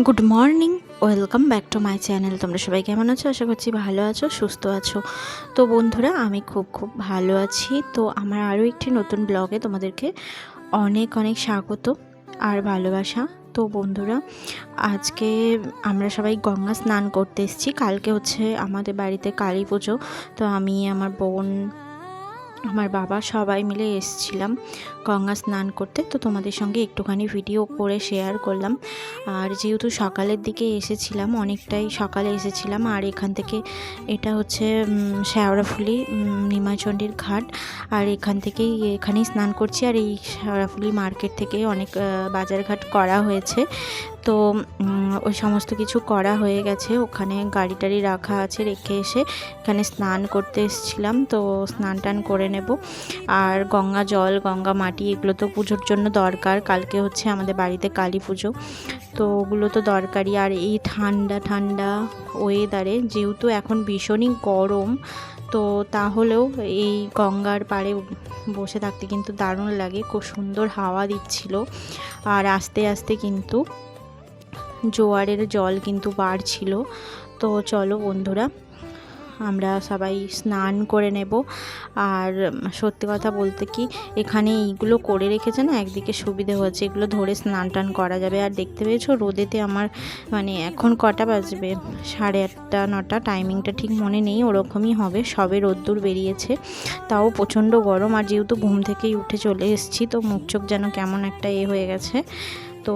Good morning, welcome back to my channel. তোমরা সবাই কেমন আছো? আশা করছি ভালো আছো, সুস্থ আছো। তো বন্ধুরা, আমি খুব খুব ভালো আছি। তো আমার আরও একটি নতুন ব্লগে তোমাদেরকে অনেক অনেক স্বাগত আর ভালোবাসা। তো বন্ধুরা, আজকে আমরা সবাই গঙ্গা স্নান করতে এসেছি। কালকে হচ্ছে আমাদের বাড়িতে কালী পুজো। তো আমি, আমার বোন আমার বাবা সবাই মিলে এসছিলাম গঙ্গা স্নান করতে। তো তোমাদের সঙ্গে একটুখানি ভিডিও করে শেয়ার করলাম। আর যেহেতু সকালের দিকে এসেছিলাম অনেকটাই সকালে এসেছিলাম। আর এখান থেকে এটা হচ্ছে উম, নিমাচণ্ডীর ঘাট। আর এখান থেকেই এখানেই স্নান করছি। আর এই শেওড়াফুলি মার্কেট থেকে অনেক বাজারঘাট করা হয়েছে। তো ওই সমস্ত কিছু করা হয়ে গেছে। ওখানে গাড়ি টাড়ি রাখা আছে রেখে এসে এখানে স্নান করতে এসেছিলাম, তো স্নান টান করে নেব। আর গঙ্গা জল, গঙ্গা মাটি, এগুলো তো পুজোর জন্য দরকার। কালকে হচ্ছে আমাদের বাড়িতে কালী পুজো, তো ওগুলো তো দরকারি আর এই ঠান্ডা ঠান্ডা ওয়েদারে যেহেতু এখন ভীষণই গরম, তো তাহলেও এই গঙ্গার পাড়ে বসে থাকতে কিন্তু দারুণ লাগে। খুব সুন্দর হাওয়া দিচ্ছিল। আর আস্তে আস্তে কিন্তু জোয়ারের জল কিন্তু বাড়ছিল। তো চলো বন্ধুরা, আমরা সবাই স্নান করে নেব। আর সত্যি কথা বলতে কি, এখানে এইগুলো করে রেখেছে না, একদিকে সুবিধে হচ্ছে এগুলো ধরে স্নান টান করা যাবে। আর দেখতে পেয়েছ, রোদেতে আমার মানে এখন কটা বাজবে? সাড়ে আটটা, নটা। টাইমিংটা ঠিক মনে নেই, ওরকমই হবে। সবে রোদ্দুর বেরিয়েছে। তাও প্রচণ্ড গরম। আর যেহেতু ঘুম থেকেই উঠে চলে এসেছি, তো মুখ চোখ যেন কেমন একটা এ হয়ে গেছে। তো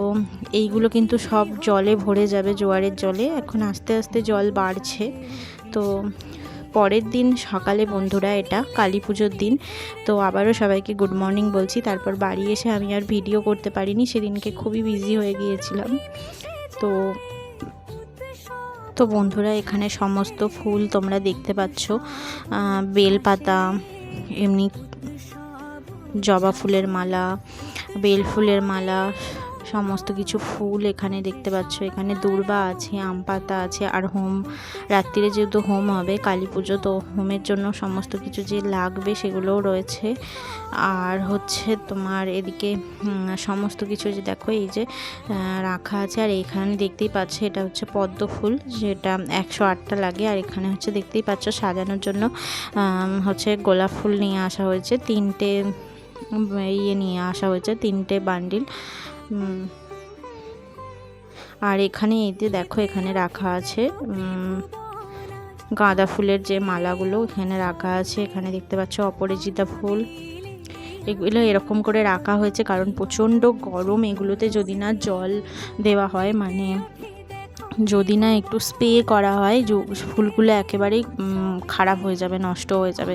এইগুলো কিন্তু সব জলে ভরে যাবে, জোয়ারের জলে। এখন আস্তে আস্তে জল বাড়ছে। তো পরের দিন সকালে বন্ধুরা এটা, কালী পুজোর দিন। তো আবারও সবাইকে গুড মর্নিং বলছি। তারপর বাড়ি এসে আমি আর ভিডিও করতে পারিনি। সেদিনকে খুবই বিজি হয়ে গিয়েছিলাম। তো তো বন্ধুরা এখানে সমস্ত ফুল তোমরা দেখতে পাচ্ছ। বেলপাতা, এমনি জবা ফুলের মালা, বেল ফুলের মালা সমস্ত কিছু ফুল এখানে দেখতে পাচ্ছ। এখানে দূর্বা আছে, আম পাতা আছে, আর হোম, রাত্রিরে যেহেতু হোম হবে, কালী পুজো, তো হোমের জন্য সমস্ত কিছু যে লাগবে সেগুলোও রয়েছে। আর হচ্ছে তোমার এদিকে সমস্ত কিছু যে দেখো, এই যে রাখা আছে। আর এখানে দেখতেই পাচ্ছ, এটা হচ্ছে পদ্ম ফুল, যেটা একশো আটটা লাগে। আর এখানে হচ্ছে দেখতেই পাচ্ছ, সাজানোর জন্য হচ্ছে গোলাপ ফুল নিয়ে আসা হয়েছে। তিনটে ইয়ে নিয়ে আসা হয়েছে, তিনটে বান্ডিল। আর এখানে এতে দেখো, এখানে রাখা আছে গাঁদা ফুলের যে মালাগুলো এখানে রাখা আছে। এখানে দেখতে পাচ্ছ অপরাজিতা ফুল। এগুলো এরকম করে রাখা হয়েছে, কারণ প্রচণ্ড গরম। এগুলোতে যদি না জল দেওয়া হয় মানে যদি না একটু স্প্রে করা হয় ফুলগুলো একেবারেই খারাপ হয়ে যাবে, নষ্ট হয়ে যাবে।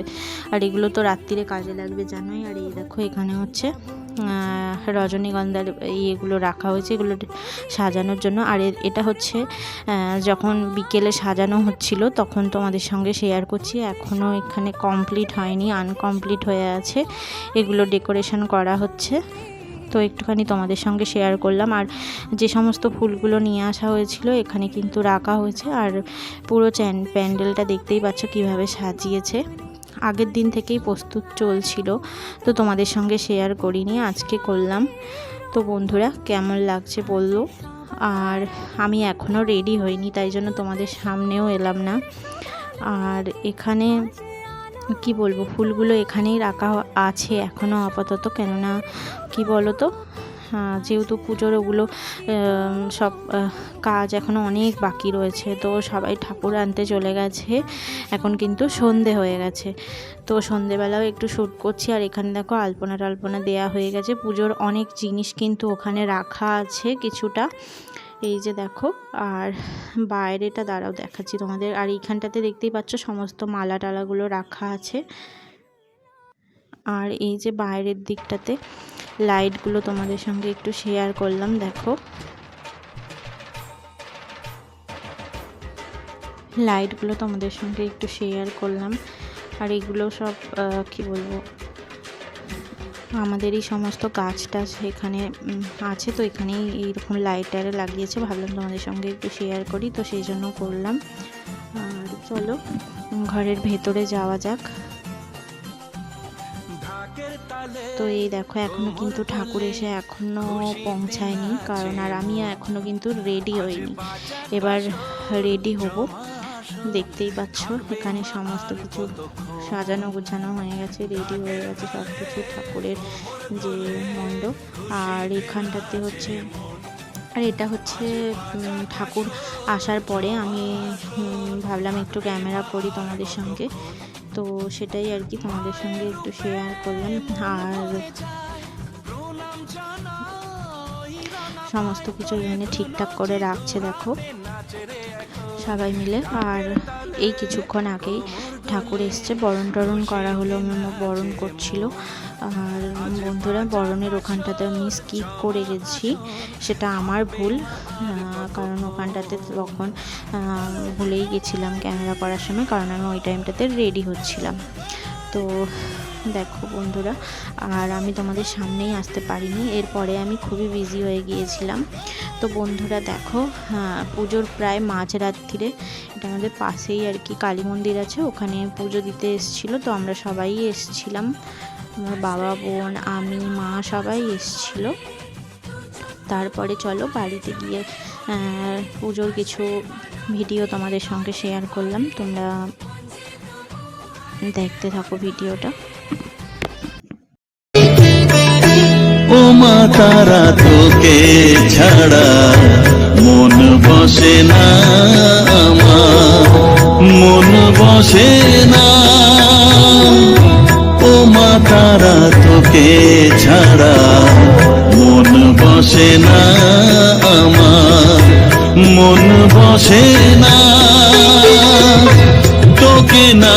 আর এগুলো তো রাত্রিরে কাজে লাগবে জানোই। আর এই দেখো এখানে হচ্ছে রজনীগন্ধার ইয়েগুলো রাখা হয়েছে এগুলো সাজানোর জন্য। আর এটা হচ্ছে যখন বিকেলে সাজানো হচ্ছিল তখন তোমাদের সঙ্গে শেয়ার করছি। এখনও এখানে কমপ্লিট হয়নি আনকমপ্লিট হয়ে আছে। এগুলো ডেকোরেশন করা হচ্ছে। তো একটুখানি তোমাদের সঙ্গে শেয়ার করলাম। আর যে সমস্ত ফুলগুলো নিয়ে আসা হয়েছিল, এখানে কিন্তু রাখা হয়েছে। আর পুরো চ্যান, প্যান্ডেলটা দেখতেই পাচ্ছ কীভাবে সাজিয়েছে। আগের দিন থেকেই প্রস্তুত চলছিল, তো তোমাদের সঙ্গে শেয়ার করিনি, আজকে করলাম। তো বন্ধুরা, কেমন লাগছে বলল? আর আমি এখনও রেডি হইনি, তাই জন্য তোমাদের সামনেও এলাম না। আর এখানে কি বলব, ফুলগুলো এখানেই রাখা আছে এখনও আপাতত। কেননা, কি বলো তো যেহেতু পুজোর ওগুলো সব কাজ এখনও অনেক বাকি রয়েছে, তো সবাই ঠাকুর আনতে চলে গেছে। এখন কিন্তু সন্ধে হয়ে গেছে। তো সন্ধেবেলাও একটু শ্যুট করছি, আর এখানে দেখো আলপনা টালপনা দেওয়া হয়ে গেছে। পুজোর অনেক জিনিস কিন্তু ওখানে রাখা আছে কিছুটা। এই যে দেখো, আর বাইরেটা দাঁড়াও দেখাচ্ছি তোমাদের। আর এইখানটাতে দেখতেই পাচ্ছ সমস্ত মালা টালাগুলো রাখা আছে। আর এই যে বাইরের দিকটাতে লাইটগুলো তোমাদের সঙ্গে একটু শেয়ার করলাম, দেখো। লাইটগুলো তোমাদের সঙ্গে একটু শেয়ার করলাম। আর এগুলো সব কি বলব? আমাদের এই সমস্ত গাছ টাছ এখানে আছে তো এখানেই এইরকম লাইটারে লাগিয়েছে। ভাবলাম তোমাদের সঙ্গে একটু শেয়ার করি, তো সেই জন্য করলাম। আর চলো, ঘরের ভেতরে যাওয়া যাক। তো এই দেখো, এখনও কিন্তু ঠাকুর এসে এখনও পৌঁছায়নি, কারণ আর আমি এখনও কিন্তু রেডি হইনি। এবার রেডি হব। দেখতেই পাচ্ছ, এখানে সমস্ত কিছু সাজানো গোছানো হয়ে গেছে রেডি হয়ে গেছে সব কিছু ঠাকুরের যে মণ্ডপ। আর এখানটাতে হচ্ছে, আর এটা হচ্ছে ঠাকুর আসার পরে আমি ভাবলাম একটু ক্যামেরা করি তোমাদের সঙ্গে। তো সেটাই আর কি, তোমাদের সঙ্গে একটু শেয়ার করলাম। আর সমস্ত কিছু এখানে ঠিকঠাক করে রাখছে, দেখো। সবাই মিলে। আর এই কিছুক্ষণ আগেই ঠাকুর এসছে। বরণ টরণ করা হলো, মেমো বরণ করছিল। আর বন্ধুরা, বরণের ওখানটাতে আমি স্কিপ করে গেছি। সেটা আমার ভুল কারণ ওখানটাতে তখন ভুলেই গেছিলাম ক্যামেরা করার সময়, কারণ আমি ওই টাইমটাতে রেডি হচ্ছিলাম। তো দেখো বন্ধুরা আর আমি তোমাদের সামনেই আসতে পারিনি। এরপরে আমি খুবই বিজি হয়ে গিয়েছিলাম। তো বন্ধুরা দেখো হ্যাঁ, পুজোর প্রায় মাঝরাত্রিরে এটা আমাদের পাশেই আর কি কালী মন্দির আছে ওখানে পুজো দিতে এসেছিল তো আমরা সবাই এসেছিলাম। আমার বাবা বোন আমি মা সবাই এসেছিল। তারপরে চলো বাড়িতে গিয়ে পুজোর কিছু ভিডিও তোমাদের সঙ্গে শেয়ার করলাম। তোমরা দেখতে থাকো ভিডিওটা। ও মা তারা তোকে ছাড়া মন বসে না আমার, মন বসে না। ও মা তারা তোকে ছাড়া মন বসে না আমার, মন বসে না। তোকে না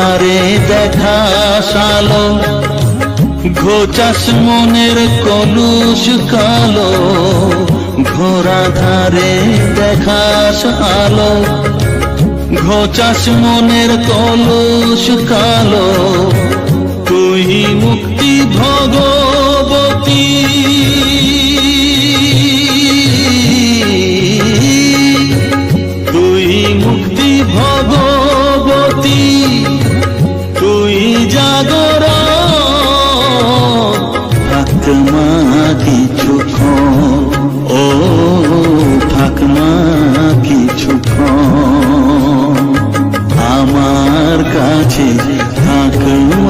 ধারে দেখা সালো ঘোচাস মনের কলুষ কালো ঘোরা ধারে দেখা আলো ঘোচাস মনের কলুষ কালো। আমার কাছে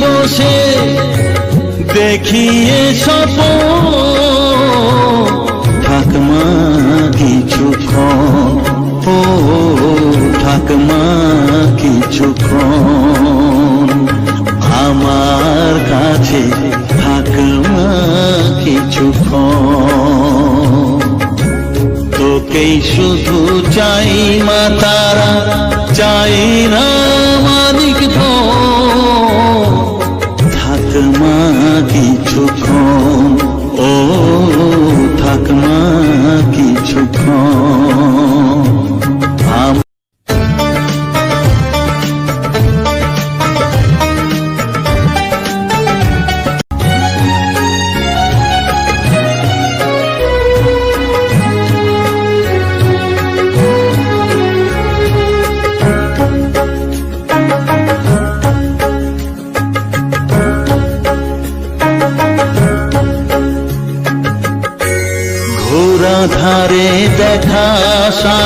বসে দেখিয়ে সপ ঠাকমা কিছুক্ষণ ও ঠাকমা কিছুক্ষণ আমার কাছে ঠাকমা কিছুক্ষণ তোকেই শুধু চাই মা, তারা চাই না।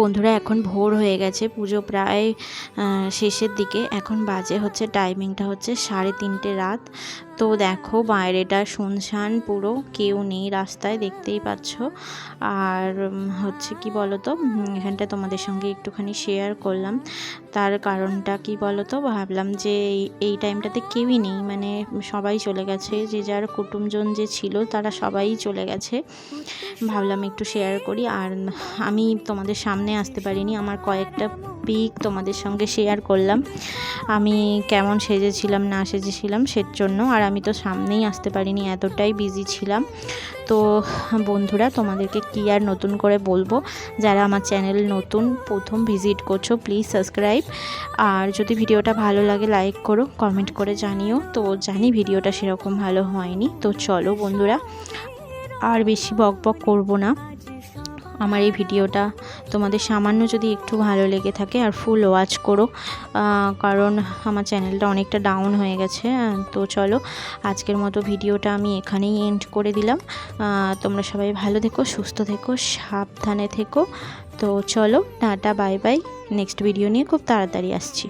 বন্ধুরা এখন ভোর হয়ে গেছে, পুজো প্রায় শেষের দিকে। এখন বাজে হচ্ছে টাইমিংটা হচ্ছে সাড়ে তিনটে রাত। তো দেখো বাইরেটা শুনশান পুরো, কেউ নেই রাস্তায়, দেখতেই পাচ্ছ। আর হচ্ছে কি বলো তো এখানটা তোমাদের সঙ্গে একটুখানি শেয়ার করলাম। তার কারণটা কি বলো তো ভাবলাম যে এই- এই টাইমটাতে কেউই নেই। মানে সবাই চলে গেছে, যে যার কুটুমজন যে ছিল, তারা সবাই চলে গেছে। ভাবলাম একটু শেয়ার করি। আর আমি তোমাদের সামনে আসতে পারিনি। আমার কয়েকটা পিক তোমাদের সঙ্গে শেয়ার করলাম। আমি কেমন সেজেছিলাম, না সেজেছিলাম সের জন্য, আর আমি তো সামনেই আসতে পারিনি, এতটাই বিজি ছিলাম। তো বন্ধুরা, তোমাদেরকে কি আর নতুন করে বলব? যারা আমার চ্যানেল নতুন, প্রথম ভিজিট করছ প্লিজ সাবস্ক্রাইব আর যদি ভিডিওটা ভালো লাগে লাইক করো কমেন্ট করে জানিও। তো জানি ভিডিওটা সেরকম ভালো হয়নি। তো চলো বন্ধুরা, আর বেশি বক বক করব না। আমার এই ভিডিওটা। তোমাদের সামান্য যদি একটু ভালো লেগে থাকে আর ফুল ওয়াচ করো কারণ আমার চ্যানেলটা অনেকটা ডাউন হয়ে গেছে তো চলো আজকের মতো ভিডিওটা আমি এখানেই এন্ড করে দিলাম। তোমরা সবাই ভালো থেকো, সুস্থ থেকো, সাবধানে থেকো। তো চলো, tata bye bye next video নিয়ে খুব তাড়াতাড়ি আসছি।